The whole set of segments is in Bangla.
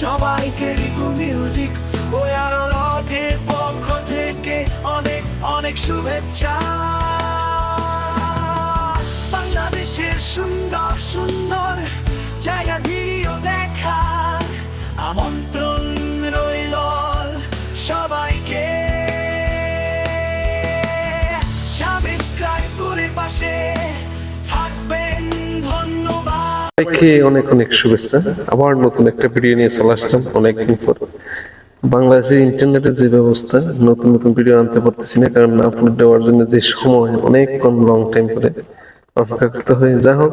সবাইকে রিকু মিউজিক। ও আরোহের পক্ষ থেকে অনেক অনেক শুভেচ্ছা। বাংলাদেশের সুন্দর সুন্দর জায়গা সবাইকে অনেক অনেক শুভেচ্ছা। আবার নতুন একটা ভিডিও নিয়ে চলে আসলাম অনেকদিন পর। বাংলাদেশের ইন্টারনেটের যে ব্যবস্থা, নতুন নতুন ভিডিও আনতে পারতেছি না, কারণ আপলোড দেওয়ার জন্য যে সময় অনেক কম লং টাইম করে অপেক্ষা হয়ে। যা হোক,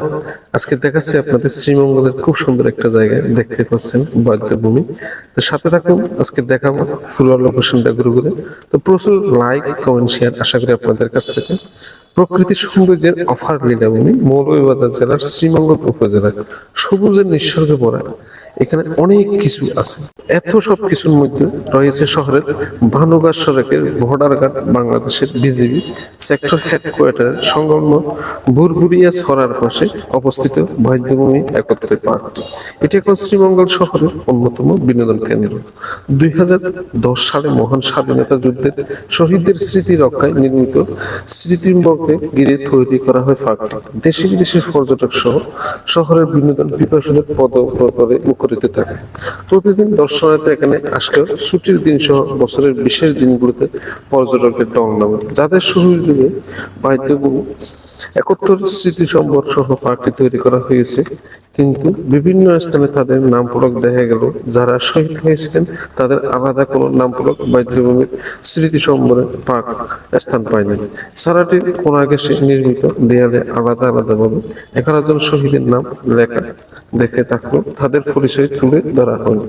আজকে দেখাচ্ছি আপনাদের শ্রীমঙ্গলের খুব সুন্দর একটা জায়গায় দেখতে পাচ্ছেন বাদ্যভূমি তো সাথে থাকুন, আজকে দেখাবো ফুল লোকেশনটা ঘুরে ঘুরে। তো প্রচুর লাইক কমেন্ট শেয়ার আশা করি আপনাদের কাছ থেকে। প্রকৃতির সৌন্দর্যের অফার লীলাভূমি, মৌলভীবাজার জেলার শ্রীমঙ্গল উপজেলার সবুজের নিঃসর্গে ভরা এখানে অনেক কিছু আছে। এত সব কিছুর মধ্যে রয়েছে শহরের ভানুগাছ সড়কের বর্ডার ঘাট বাংলাদেশের বিজিবি সেক্টর হেডকোয়ার্টারের সংলগ্ন বুরবুরিয়া ছড়ার পাশে অবস্থিত বৈদ্যভূমি একত্রে পার্কটি। এটি এখন শ্রীমঙ্গল শহরের অন্যতম বিনোদন কেন্দ্র। দুই হাজার দশ সালে মহান স্বাধীনতা যুদ্ধের শহীদদের স্মৃতি রক্ষায় নির্মিত স্মৃতিম্বরকে ঘিরে তৈরি করা হয় পার্কটি। দেশি বিদেশি পর্যটক সহ শহরের বিনোদন পিপাসুদের পদ করে মুখরিত থাকে। প্রতিদিন দর্শনার্থী এখানে আসলেও ছুটির দিন সহ বছরের বিশেষ দিনগুলোতে পর্যটকের টং নামে। যাদের সুবিধে বাদ্যভূমি একত্তর স্মৃতি সম্বর সহ পার্কটি তৈরি করা হয়েছে। কিন্তু বিভিন্ন স্থানে তাদের নাম ফলক দেখা গেল। যারা শহীদ হয়েছিলেন, তাদের আলাদা কোনো নাম ফলক বাদ্যভূমির স্মৃতি সম্বরে পার্ক স্থান পায়নি। সারাটির কোনাঘেসে নির্মিত দেয়ালে আলাদা আলাদা ভাবে এগারো জন শহীদের নাম লেখা দেখে থাকল তাদের পরিচয় তুলে ধরা হয়নি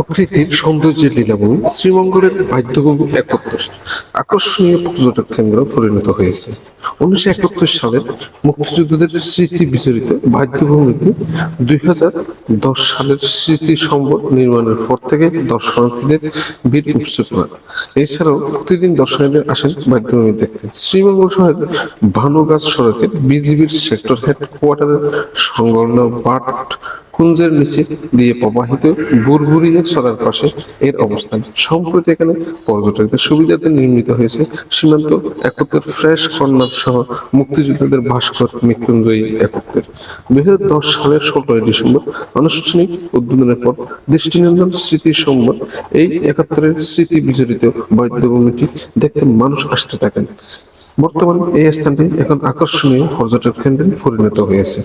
প্রকৃতির সৌন্দর্যের লীলাভূমি শ্রীমঙ্গলের বাদ্যভূমি একত্র আকর্ষণীয় পর্যটক কেন্দ্র পরিণত হয়েছে। উনিশশো একাত্তর সালের মুক্তিযুদ্ধদের স্মৃতি বিচরিত বাদ্যভূমিতে দুই হাজার দশ সালের স্মৃতি সম্বর নির্মাণের পর থেকে দর্শনার্থীদের বীর উৎসুকতা এছাড়াও প্রতিদিন দর্শনার্থীদের আসেন বাদ্যভূমি দেখতে। শ্রীমঙ্গল শহরের ভানুগাছ সড়কের বিজিবির সেক্টর হেডকোয়ার্টারের সংলগ্ন বাট কুঞ্জের নিচে দিয়ে প্রবাহিত বুরবুরিয়া ছড়ার পাশে এর অবস্থান। সম্প্রতি এখানে পর্যটকদের সুবিধাতে নির্মিত হয়েছে সীমান্ত একত্রের ফ্রেশ কর্নার সহ মুক্তিযোদ্ধাদের ভাস্কর মৃত্যুঞ্জয়ী একত্রের। দুই হাজার দশ সালের ষোলোই ডিসেম্বর আনুষ্ঠানিক উদ্বোধনের পর দৃষ্টিনন্দন স্মৃতি সম্বর এই একাত্তরের স্মৃতি বিজড়িত বৈদ্যভূমিটি দেখতে মানুষ আসতে থাকেন। বর্তমানে এই স্থানটি এখন আকর্ষণীয় পর্যটক কেন্দ্রে পরিণত হয়েছে।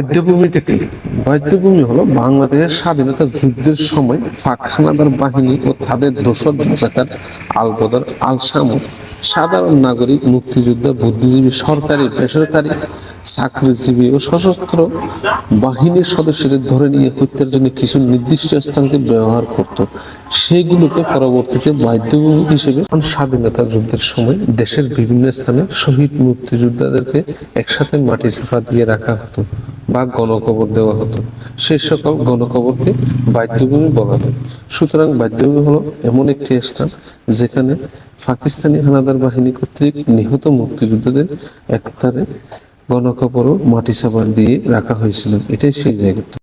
বাদ্যভূমিটা কি বধ্যভূমি হলো বাংলাদেশের স্বাধীনতা যুদ্ধের সময় ফাঁক হানাদার বাহিনী ও তাদের দোসর আলবদর আল শামুক সাধারণ নাগরিক, মুক্তিযোদ্ধা, বুদ্ধিজীবী, সরকারি, বেসরকারি চাকরিজীবী ও সশস্ত্র বাহিনীর সদস্যদের ধরে নিয়ে হত্যার জন্য কিছু নির্দিষ্ট স্থানকে ব্যবহার করত। সেইগুলোকে পরবর্তীতে বাদ্যভূমি হিসেবে স্বাধীনতা যুদ্ধের সময় দেশের বিভিন্ন স্থানে শহীদ মুক্তিযোদ্ধাদেরকে একসাথে মাটি চাপা দিয়ে রাখা হতো বা গণকবর দেওয়া হতো। সে সকল গণকবরকে বাদ্যভূমি বলা হয়। সুতরাং বাদ্যভূমি হলো এমন একটি স্থান যেখানে পাকিস্তানি হানাদার বাহিনী কর্তৃক নিহত মুক্তিযোদ্ধাদের একতারে গণকবর ও মাটি সাবান দিয়ে রাখা হয়েছিল। এটাই সেই জায়গাটা।